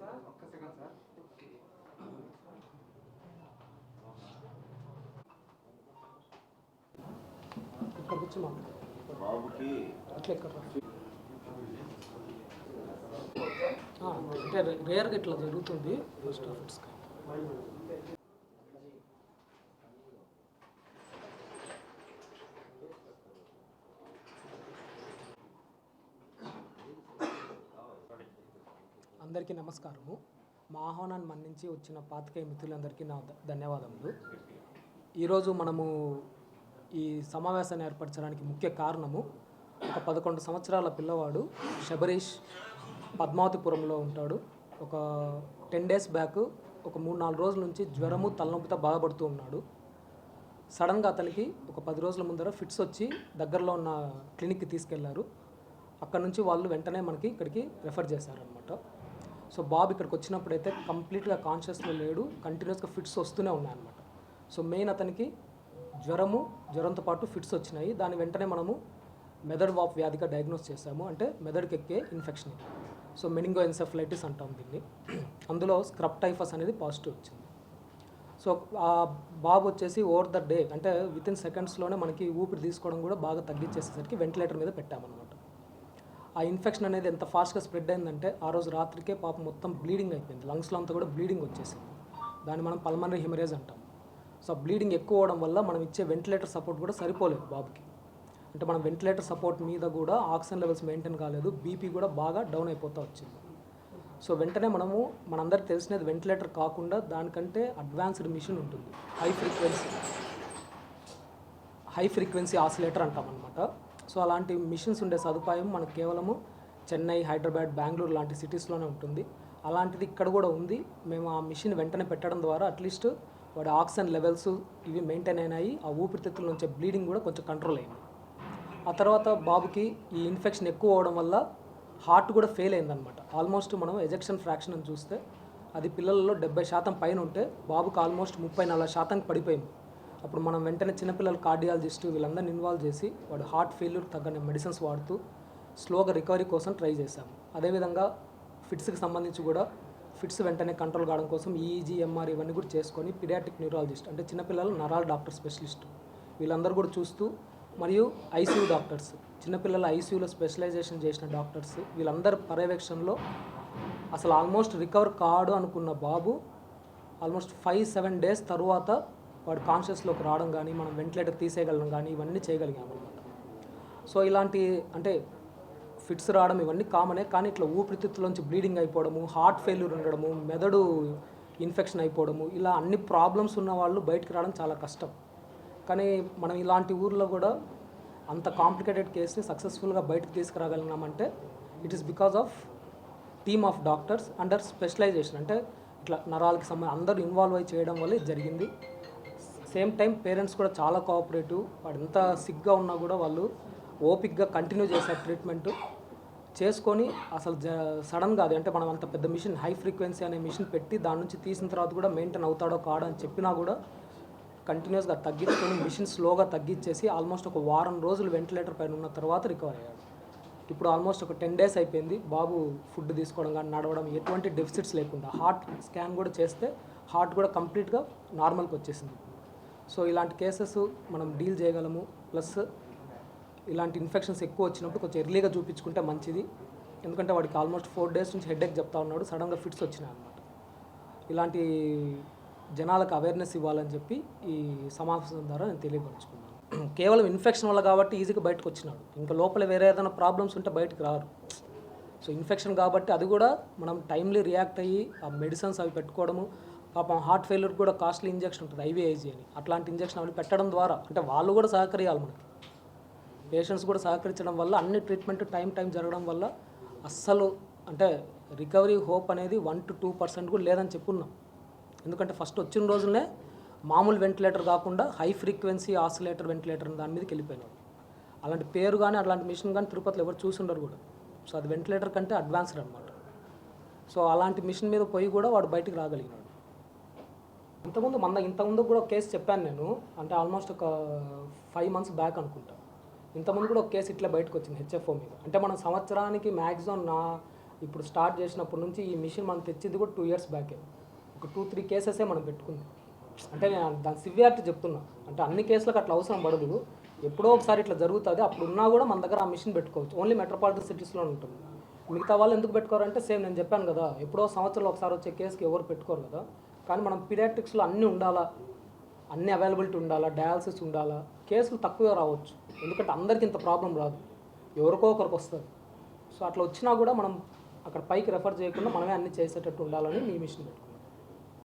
Sir ఒక్క second sir ఇక్కడ బాబుకి అట్లా ఎక్కడ అంటే రేర్గా ఇట్లా జరుగుతుంది ఫస్ట్ ఆఫ్ ఇట్స్ అందరికీ నమస్కారము. మా ఆహ్వానాన్ని మన్నించి వచ్చిన పాతికేయ మిత్రులందరికీ నా ధన్యవాదములు. ఈరోజు మనము ఈ సమావేశాన్ని ఏర్పరచడానికి ముఖ్య కారణము ఒక పదకొండు సంవత్సరాల పిల్లవాడు శబరీష్ పద్మావతిపురంలో ఉంటాడు. ఒక టెన్ డేస్ బ్యాక్ ఒక మూడు నాలుగు రోజుల నుంచి జ్వరము తలనొప్పితో బాధపడుతూ ఉన్నాడు. సడన్గా అతనికి ఒక పది రోజుల ముందర ఫిట్స్ వచ్చి దగ్గరలో ఉన్న క్లినిక్కి తీసుకెళ్ళారు. అక్కడ నుంచి వాళ్ళు వెంటనే మనకి ఇక్కడికి రెఫర్ చేశారనమాట సో బాబు ఇక్కడికి వచ్చినప్పుడైతే కంప్లీట్గా కాన్షియస్లో లేడు కంటిన్యూస్గా ఫిట్స్ వస్తూనే ఉన్నాయన్నమాట. సో మెయిన్ అతనికి జ్వరము జ్వరంతో పాటు ఫిట్స్ వచ్చినాయి. దాని వెంటనే మనము మెదడు వాప్ వ్యాధిగా డయాగ్నోస్ చేశాము. అంటే మెదడుకి ఎక్కే ఇన్ఫెక్షన్ ఇది. సో మెనింగో ఎన్సెఫలైటిస్ అంటాం దీన్ని. అందులో స్క్రబ్ టైఫస్ అనేది పాజిటివ్ వచ్చింది. సో ఆ బాబు వచ్చేసి ఓవర్ ద డే అంటే విత్ ఇన్ సెకండ్స్లోనే మనకి ఊపిరి తీసుకోవడం కూడా బాగా తగ్గించేసేసరికి వెంటిలేటర్ మీద పెట్టామన్నమాట. ఆ ఇన్ఫెక్షన్ అనేది ఎంత ఫాస్ట్గా స్ప్రెడ్ అయిందంటే ఆ రోజు రాత్రికే పాప మొత్తం బ్లీడింగ్ అయిపోయింది. లంగ్స్లో అంతా కూడా బ్లీడింగ్ వచ్చేసింది. దాన్ని మనం పల్మనరీ హిమరేజ్ అంటాం. సో బ్లీడింగ్ ఎక్కువ అవడం వల్ల మనం ఇచ్చే వెంటిలేటర్ సపోర్ట్ కూడా సరిపోలేదు బాబుకి. అంటే మనం వెంటిలేటర్ సపోర్ట్ మీద కూడా ఆక్సిజన్ లెవెల్స్ మెయింటైన్ కాలేదు. బీపీ కూడా బాగా డౌన్ అయిపోతూ వచ్చింది. సో వెంటనే మనము మనందరికి తెలిసినది వెంటిలేటర్ కాకుండా దానికంటే అడ్వాన్స్డ్ మిషన్ ఉంటుంది. High frequency high frequency oscillator అంటాం అనమాట సో అలాంటి మిషన్స్ ఉండే సదుపాయం మనకు కేవలము చెన్నై హైదరాబాద్ బెంగళూరు లాంటి సిటీస్లోనే ఉంటుంది. అలాంటిది ఇక్కడ కూడా ఉంది. మేము ఆ మిషన్ వెంటనే పెట్టడం ద్వారా అట్లీస్ట్ వాడి ఆక్సిజన్ లెవెల్స్ ఇవి మెయింటైన్ అయినాయి. ఆ ఊపిరితిత్తుల నుంచి బ్లీడింగ్ కూడా కొంచెం కంట్రోల్ అయింది. ఆ తర్వాత బాబుకి ఈ ఇన్ఫెక్షన్ ఎక్కువ అవడం వల్ల హార్ట్ కూడా ఫెయిల్ అయిందనమాట ఆల్మోస్ట్ మనం ఎజెక్షన్ ఫ్రాక్షన్ అని చూస్తే అది పిల్లలలో డెబ్బై శాతం పైన ఉంటే బాబుకి ఆల్మోస్ట్ ముప్పై నలభై శాతానికి పడిపోయింది. అప్పుడు మనం వెంటనే చిన్నపిల్లల కార్డియాలజిస్ట్ వీళ్ళందరిని ఇన్వాల్వ్ చేసి వాడు హార్ట్ ఫెయిల్యూర్ తగ్గని మెడిసిన్స్ వాడుతూ స్లోగా రికవరీ కోసం ట్రై చేశాము. అదేవిధంగా ఫిట్స్కి సంబంధించి కూడా ఫిట్స్ వెంటనే కంట్రోల్ కావడం కోసం ఈఈజీ ఎంఆర్ ఇవన్నీ కూడా చేసుకొని పిడియాటిక్ న్యూరాలజిస్ట్ అంటే చిన్నపిల్లల నరాల డాక్టర్ స్పెషలిస్ట్ వీళ్ళందరూ కూడా చూస్తూ మరియు ఐసీయూ డాక్టర్స్ చిన్నపిల్లల ఐసీయూలో స్పెషలైజేషన్ చేసిన డాక్టర్స్ వీళ్ళందరి పర్యవేక్షణలో అసలు ఆల్మోస్ట్ రికవర్ కాడు అనుకున్న బాబు ఆల్మోస్ట్ ఫైవ్ సెవెన్ డేస్ తర్వాత వాడు కాన్షియస్లోకి రావడం కానీ మనం వెంటిలేటర్ తీసేయగలం కానీ ఇవన్నీ చేయగలిగాం అనమాట సో ఇలాంటి అంటే ఫిట్స్ రావడం ఇవన్నీ కామనే కానీ ఇట్లా ఊపిరితిత్తులోంచి బ్లీడింగ్ అయిపోవడము హార్ట్ ఫెయిల్యూర్ ఉండడము మెదడు ఇన్ఫెక్షన్ అయిపోవడము ఇలా అన్ని ప్రాబ్లమ్స్ ఉన్న వాళ్ళు బయటకు రావడం చాలా కష్టం. కానీ మనం ఇలాంటి ఊర్లో కూడా అంత కాంప్లికేటెడ్ కేసుని సక్సెస్ఫుల్గా బయటకు తీసుకురాగలిగినామంటే it is because of team of doctors under specialization అంటే ఇట్లా నరాలకి సంబంధించి అందరూ ఇన్వాల్వ్ అయి చేయడం వల్ల ఇది జరిగింది. సేమ్ టైం పేరెంట్స్ కూడా చాలా కోఆపరేటివ్. వాడు ఎంత సిగ్గా ఉన్నా కూడా వాళ్ళు ఓపిక్గా కంటిన్యూ చేశారు ట్రీట్మెంట్ చేసుకొని అసలు జ సడన్గా అది అంటే మనం అంత పెద్ద మిషన్ హై ఫ్రీక్వెన్సీ అనే మిషన్ పెట్టి దాని నుంచి తీసిన తర్వాత కూడా మెయింటైన్ అవుతాడో కాడో అని చెప్పినా కూడా కంటిన్యూస్గా తగ్గించుకొని మిషన్ స్లోగా తగ్గించేసి ఆల్మోస్ట్ ఒక వారం రోజులు వెంటిలేటర్ పైన ఉన్న తర్వాత రికవర్ అయ్యాడు. ఇప్పుడు ఆల్మోస్ట్ ఒక టెన్ డేస్ అయిపోయింది. బాబు ఫుడ్ తీసుకోవడం కానీ నడవడం ఎటువంటి డెఫిసిట్స్ లేకుండా హార్ట్ స్కాన్ కూడా చేస్తే హార్ట్ కూడా కంప్లీట్గా నార్మల్కి వచ్చేసింది. సో ఇలాంటి కేసెస్ మనం డీల్ చేయగలము. ప్లస్ ఇలాంటి ఇన్ఫెక్షన్స్ ఎక్కువ వచ్చినప్పుడు కొంచెం ఎర్లీగా చూపించుకుంటే మంచిది. ఎందుకంటే వాడికి ఆల్మోస్ట్ ఫోర్ డేస్ నుంచి హెడేక్ చెప్తా ఉన్నాడు. సడన్గా ఫిట్స్ వచ్చినాయి అనమాట ఇలాంటి జనాలకు అవేర్నెస్ ఇవ్వాలని చెప్పి ఈ సమావేశం ద్వారా నేను తెలియపరుచుకున్నాను. కేవలం ఇన్ఫెక్షన్ వల్ల కాబట్టి ఈజీగా బయటకు వచ్చినాడు. ఇంకా లోపల వేరే ఏదైనా ప్రాబ్లమ్స్ ఉంటే బయటకు రారు. సో ఇన్ఫెక్షన్ కాబట్టి అది కూడా మనం టైమ్లీ రియాక్ట్ అయ్యి ఆ మెడిసిన్స్ అవి పెట్టుకోవడము పాపం హార్ట్ ఫెయిల్యూర్ కూడా కాస్ట్లీ ఇంజెక్షన్ ఉంటుంది ఐవీఐజీ అని. అట్లాంటి ఇంజెక్షన్ అవి పెట్టడం ద్వారా అంటే వాళ్ళు కూడా సహకరియాలి మనకి. పేషెంట్స్ కూడా సహకరించడం వల్ల అన్ని ట్రీట్మెంట్ టైం టైం జరగడం వల్ల అస్సలు అంటే రికవరీ హోప్ అనేది వన్ టు టూ పర్సెంట్ కూడా లేదని చెప్పున్నాం. ఎందుకంటే ఫస్ట్ వచ్చిన రోజునే మామూలు వెంటిలేటర్ కాకుండా హై ఫ్రీక్వెన్సీ ఆసిలేటర్ వెంటిలేటర్ దాని మీదకి వెళ్ళిపోయినారు అలాంటి పేరు కానీ అలాంటి మిషన్ కానీ తిరుపతిలో ఎవరు చూసి ఉండరు కూడా. సో అది వెంటిలేటర్ కంటే అడ్వాన్స్డ్ అనమాట సో అలాంటి మిషన్ మీద పోయి కూడా వాడు బయటికి రాగలిగినాడు. ఇంతకుముందు మన ఇంతకుముందు కూడా ఒక కేసు చెప్పాను నేను. అంటే ఆల్మోస్ట్ ఒక ఫైవ్ మంత్స్ బ్యాక్ అనుకుంటా. ఇంతకుముందు కూడా ఒక కేసు ఇట్లా బయటకు వచ్చింది హెచ్ఎఫ్ఓ మీద. అంటే మనం సంవత్సరానికి మ్యాక్సిమం నా ఇప్పుడు స్టార్ట్ చేసినప్పటి నుంచి ఈ మిషన్ మనం తెచ్చింది కూడా టూ ఇయర్స్ బ్యాకే. ఒక టూ త్రీ కేసెసే మనం పెట్టుకుంది. అంటే నేను దాని సివియారిటీ చెప్తున్నా. అంటే అన్ని కేసులకు అట్లా అవసరం పడదు. ఎప్పుడో ఒకసారి ఇట్లా జరుగుతుంది. అప్పుడు ఉన్నా కూడా మన దగ్గర ఆ మిషన్ పెట్టుకోవచ్చు. ఓన్లీ మెట్రోపాలిటన్ సిటీస్లో ఉంటుంది. మిగతా వాళ్ళు ఎందుకు పెట్టుకోరంటే సేమ్ నేను చెప్పాను కదా ఎప్పుడో సంవత్సరంలో ఒకసారి వచ్చే కేసుకి ఎవరు పెట్టుకోరు కదా. కానీ మనం పీడియాట్రిక్స్లో అన్నీ ఉండాలా? అన్నీ అవైలబిలిటీ ఉండాలా? డయాలసిస్ ఉండాలా? కేసులు తక్కువగా రావచ్చు. ఎందుకంటే అందరికీ ఇంత ప్రాబ్లం రాదు. ఎవరికో ఒకరికి వస్తుంది. సో అట్లా వచ్చినా కూడా మనం అక్కడ పైకి రెఫర్ చేయకుండా మనమే అన్ని చేసేటట్టు ఉండాలని మీ మిషన్ పెట్టుకుంటాం